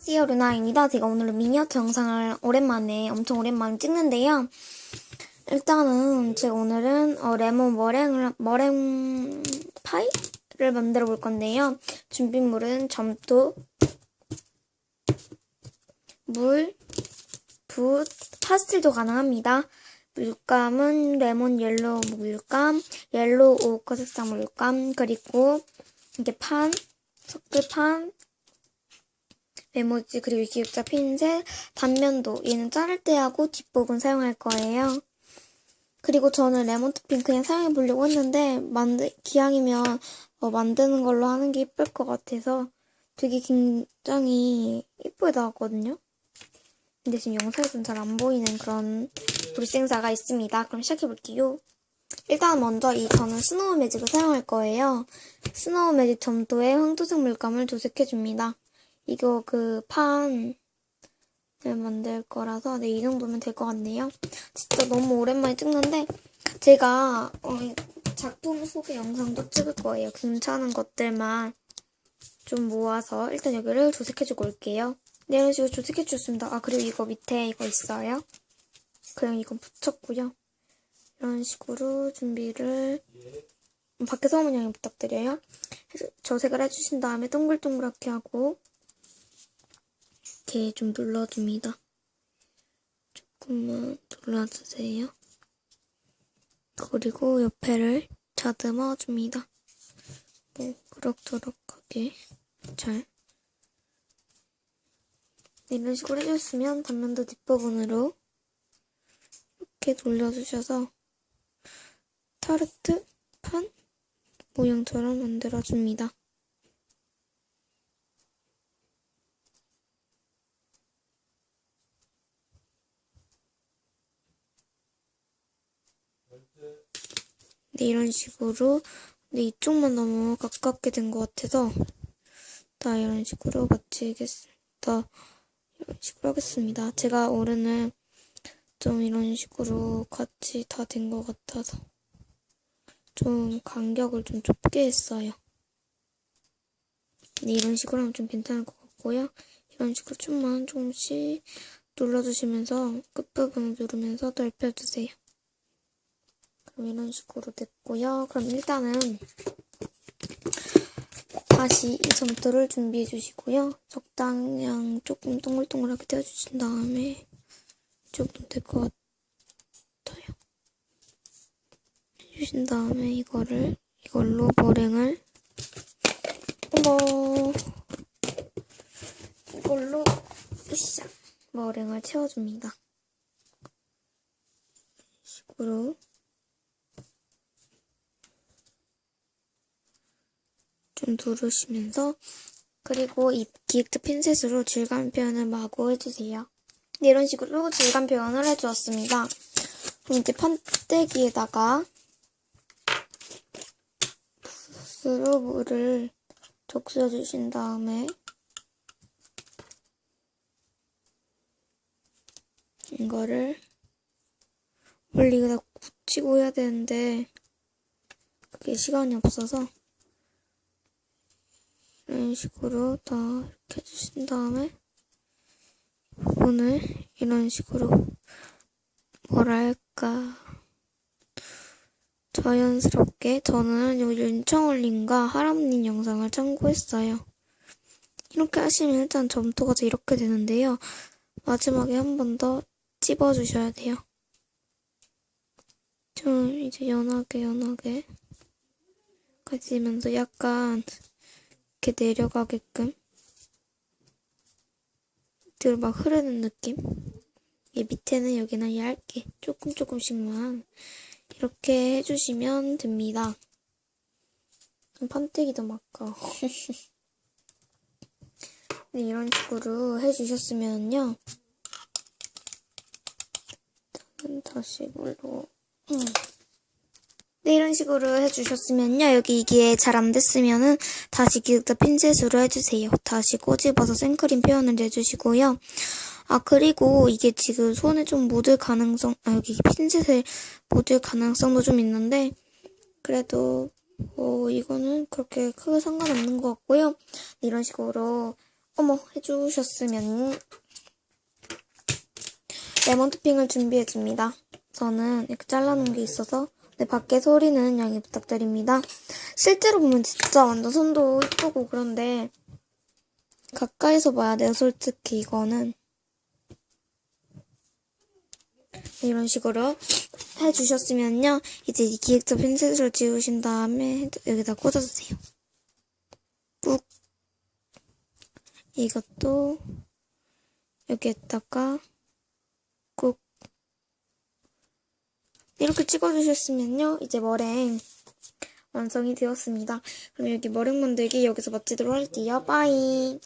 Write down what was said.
안녕하세요 루나입니다. 제가 오늘은 미니어처 영상을 오랜만에 엄청 오랜만에 찍는데요. 일단은 제가 오늘은 어, 레몬 머랭을 머랭 파이를 만들어 볼 건데요. 준비물은 점토, 물, 붓, 파스텔도 가능합니다. 물감은 레몬 옐로우 물감, 옐로우 오크 색상 물감, 그리고 이게 판, 석글판, 메모지 그리고 기획자 핀셋, 단면도 얘는 자를 때 하고 뒷부분 사용할 거예요. 그리고 저는 레몬 토핑 그냥 사용해 보려고 했는데 만드 기왕이면 어, 만드는 걸로 하는 게 예쁠 것 같아서 되게 굉장히 예쁘게 나왔거든요. 근데 지금 영상에서는 잘 안 보이는 그런 불생사가 있습니다. 그럼 시작해 볼게요. 일단 먼저 이 저는 스노우 매직을 사용할 거예요. 스노우 매직 점토에 황토색 물감을 도색해 줍니다. 이거 그 판을 만들 거라서 네, 이 정도면 될 것 같네요. 진짜 너무 오랜만에 찍는데 제가 어, 작품 소개 영상도 찍을 거예요. 괜찮은 것들만 좀 모아서 일단 여기를 조색해주고 올게요. 네, 이런 식으로 조색해주셨습니다. 아 그리고 이거 밑에 이거 있어요. 그냥 이건 붙였고요. 이런 식으로 준비를 밖에서 모양이 부탁드려요. 저색을 해주신 다음에 동글동글하게 하고 이렇게 좀 눌러줍니다. 조금만 눌러주세요. 그리고 옆에를 다듬어 줍니다. 뭐 그럭저럭하게 잘 이런 식으로 해줬으면 단면도 뒷부분으로 이렇게 돌려주셔서 타르트 판 모양처럼 만들어줍니다. 네, 이런 식으로. 근데 이쪽만 너무 가깝게 된 것 같아서, 다 이런 식으로 마치겠습니다. 이런 식으로 하겠습니다. 제가 오늘은 좀 이런 식으로 같이 다 된 것 같아서, 좀 간격을 좀 좁게 했어요. 네, 이런 식으로 하면 좀 괜찮을 것 같고요. 이런 식으로 좀만 조금씩 눌러주시면서 끝부분을 누르면서 넓혀주세요. 그럼 이런 식으로 됐고요. 그럼 일단은 다시 이 점토를 준비해 주시고요. 적당량 조금 동글동글하게 떼어주신 다음에 이 정도 될 것 같아요. 해주신 다음에 이거를 이걸로 머랭을 어머 이걸로 으쌰 머랭을 채워줍니다. 식으로 좀 누르시면서 그리고 이 기획자 핀셋으로 질감 표현을 마구 해주세요. 네, 이런 식으로 질감 표현을 해주었습니다. 그럼 이제 판때기에다가 붓으로 물을 적셔주신 다음에 이거를 원래 이거 다 굳히고 해야 되는데 그게 시간이 없어서 이런 식으로 다 이렇게 해주신 다음에 부분을 이런 식으로 뭐랄까 자연스럽게 저는 여기 윤청올님과 하람님 영상을 참고했어요. 이렇게 하시면 일단 점토가 이렇게 되는데요. 마지막에 한 번 더 찝어주셔야 돼요. 좀 이제 연하게 연하게 가지면서 약간 이렇게 내려가게끔? 뒤로 막 흐르는 느낌? 이 밑에는 여기는 얇게. 조금 조금씩만. 이렇게 해주시면 됩니다. 판때기도 막까 네, 이런 식으로 해주셨으면요. 다시 물로? 음. 네, 이런 식으로 해주셨으면요. 여기 이게 잘 안 됐으면은 다시 기획자 핀셋으로 해주세요. 다시 꼬집어서 생크림 표현을 내주시고요. 아, 그리고 이게 지금 손에 좀 묻을 가능성, 아, 여기 핀셋에 묻을 가능성도 좀 있는데, 그래도, 어, 이거는 그렇게 크게 상관없는 것 같고요. 이런 식으로 어머, 해주셨으면 레몬 토핑을 준비해줍니다. 저는 이렇게 잘라놓은 게 있어서 네, 밖에 소리는 양해 부탁드립니다. 실제로 보면 진짜 완전 손도 이쁘고 그런데 가까이서 봐야 돼요, 솔직히 이거는. 이런 식으로 해주셨으면요. 이제 이 기획자 펜슬을 지우신 다음에 여기다 꽂아주세요. 꾹. 이것도 여기에다가 꾹. 이렇게 찍어주셨으면요. 이제 머랭 완성이 되었습니다. 그럼 여기 머랭 만들기 여기서 마치도록 할게요. 빠이.